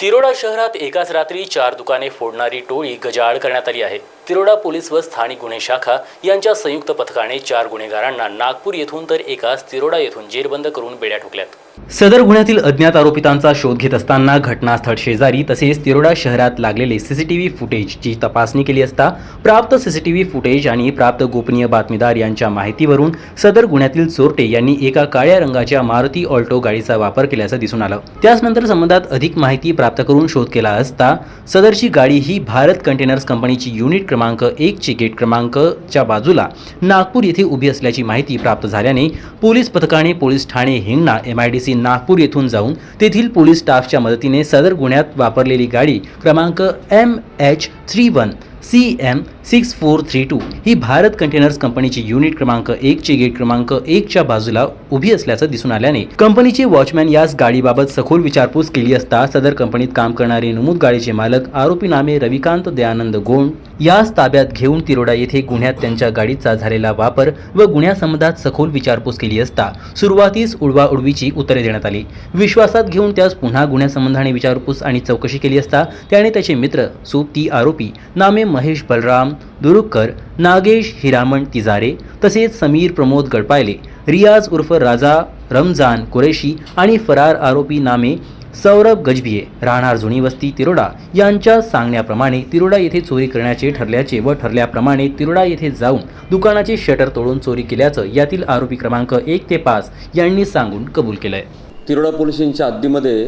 तिरोडा शहरात एकाच रात्री चार दुकाने फोडणारी टोळी गजाआड करण्यात आली आहे. तिरोडा पोलीस व स्थानिक गुन्हे शाखा यांच्या संयुक्त पथकाने चार गुन्हेगारांना नागपूर येथून तर एकाच तिरोडा येथून जेरबंद करून बेड्या ठोकल्यात. सदर गुन्ह्यातील अज्ञात आरोपितांचा शोध घेत असताना घटनास्थळ शेजारी तसेच तिरोडा शहरात लागलेले सीसीटीव्ही फुटेजची तपासणी केली असता प्राप्त सीसीटीव्ही फुटेज आणि प्राप्त गोपनीय बातमीदार यांच्या माहितीवरून सदर गुन्ह्यातील चोरटे यांनी एका काळ्या रंगाच्या मारुती ऑल्टो गाडीचा वापर केल्याचं दिसून आलं. त्याचनंतर संबंधात अधिक माहिती प्राप्त करून शोध केला असता सदरची गाडी ही भारत कंटेनर्स कंपनीची युनिट क्रमांक एकचे गेट क्रमांकच्या बाजूला नागपूर येथे उभी असल्याची माहिती प्राप्त झाल्याने पोलीस पथकाने police Thane Hingna M I D C Nagpur येथून जाऊन तेथील पोलीस स्टाफच्या मदतीने सदर गुन्ह्यात वापरलेली गाडी क्रमांक M H three one C M six four three two ही भारत कंटेनर्स कंपनीची युनिट क्रमांक एकची गेट क्रमांक एकच्या बाजूला उभी असल्याचं दिसून आल्याने कंपनीचे वॉचमॅन यास गाडीबाबत सखोल विचारपूस केली असता सदर कंपनीत काम करणारे नमूद गाडीचे मालक आरोपी नामे रविकांत दयानंद गोंड याच ताब्यात घेऊन तिरोडा येथे गुन्ह्यात त्यांच्या गाडीचा झालेला वापर व गुन्ह्यासंबंधात सखोल विचारपूस केली असता सुरुवातीस उडवाउडवीची उत्तरे देण्यात आली. विश्वासात घेऊन त्यास पुन्हा गुन्ह्यासंबंधाने विचारपूस आणि चौकशी केली असता त्याने त्याचे मित्र सोबती आरोपी नामे महेश बलराम दुरुक्कर नागेश हिरामण तिजारे तसेच समीर प्रमोद गडपायले रियाज उर्फ राजा रमजान कुरेशी आणि फरार आरोपी नामे सौरभ गजभिये राहणार जुनी वस्ती तिरोडा यांच्या सांगण्याप्रमाणे तिरोडा येथे चोरी करण्याचे ठरल्याचे व ठरल्याप्रमाणे तिरोडा येथे जाऊन दुकानाचे शटर तोडून चोरी केल्याचं यातील आरोपी क्रमांक एक ते पाच यांनी सांगून कबूल केलंय. तिरोडा पोलिसांच्या हद्दीमध्ये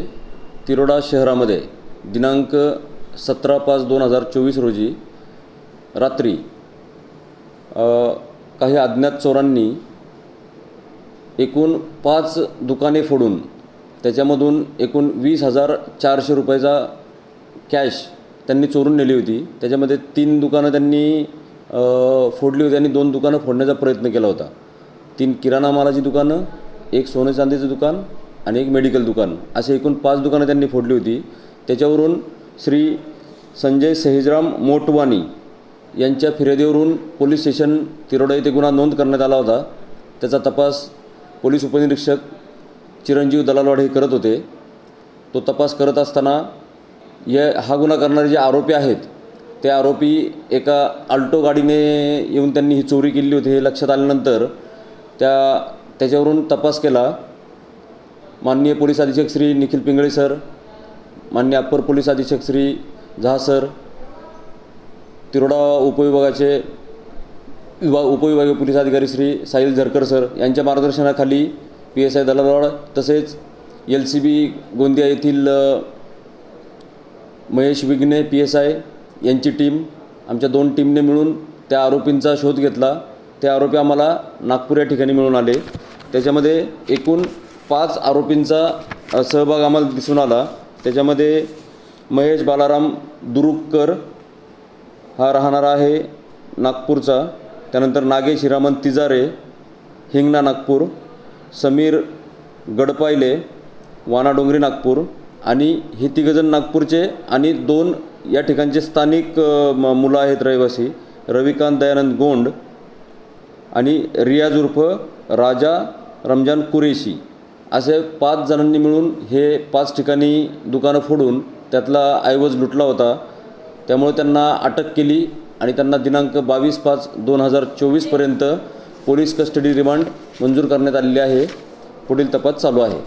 तिरोडा शहरामध्ये दिनांक सतरा पाच दोन हजार चोवीस रोजी रात्री काही अज्ञात चोरांनी एकूण पाच दुकाने फोडून त्याच्यामधून एकूण वीस हजार चारशे रुपयाचा कॅश त्यांनी चोरून नेली होती. त्याच्यामध्ये तीन दुकानं त्यांनी फोडली होती आणि दोन दुकानं फोडण्याचा प्रयत्न केला होता. तीन किराणा मालाची दुकानं एक सोने चांदीचं दुकान आणि एक मेडिकल दुकान असे एकूण पाच दुकानं त्यांनी फोडली होती. त्याच्यावरून श्री संजय सहेजराम मोटवानी यांच्या फिर्यादीवरून पोलीस स्टेशन तिरोडा येथे गुन्हा नोंद करण्यात आला होता. त्याचा तपास पोलीस उपनिरीक्षक चिरंजीव दलालवाड हे करत होते. तो तपास करत असताना या हा गुन्हा करणारे जे आरोपी आहेत ते आरोपी एका अल्टो गाडीने येऊन त्यांनी ही चोरी केली होती हे लक्षात आल्यानंतर त्या त्याच्यावरून तपास केला. माननीय पोलीस अधीक्षक श्री निखिल पिंगळे सर माननीय अप्पर पोलीस अधीक्षक श्री झा सर तिरोडा उपविभागाचे विभाग उपविभागीय पोलीस अधिकारी श्री साहिल झरकर सर यांच्या मार्गदर्शनाखाली पी एस आय दलालवाड तसेच एल सी बी गोंदिया येथील Mahesh Vighne P S I यांची टीम आमच्या दोन टीमने मिळून त्या आरोपींचा शोध घेतला. ते आरोपी आम्हाला नागपूर या ठिकाणी मिळून आले. त्याच्यामध्ये एकूण पाच आरोपींचा सहभाग आम्हाला दिसून आला. त्याच्यामध्ये महेश बालाराम दुरुककर हा राहणारा आहे नागपूरचा. त्यानंतर नागेश हिरामन तिजारे हिंगणा नागपूर समीर गडपायले वानाडोंगरी नागपूर आणि हे तिघजण नागपूरचे आणि दोन या ठिकाणचे स्थानिक म- मुलं आहेत रहिवासी. रविकांत दयानंद गोंड आणि रियाज उर्फ राजा रमजान कुरेशी. असे पाच जणांनी मिळून हे पाच ठिकाणी दुकानं फोडून त्यातला ऐवज लुटला होता. त्यामुळे त्यांना अटक केली आणि त्यांना दिनांक बावीस पाच दोन हजार चोवीसपर्यंत पोलीस कस्टडी रिमांड मंजूर करण्यात आलेली आहे. पुढील तपास चालू आहे.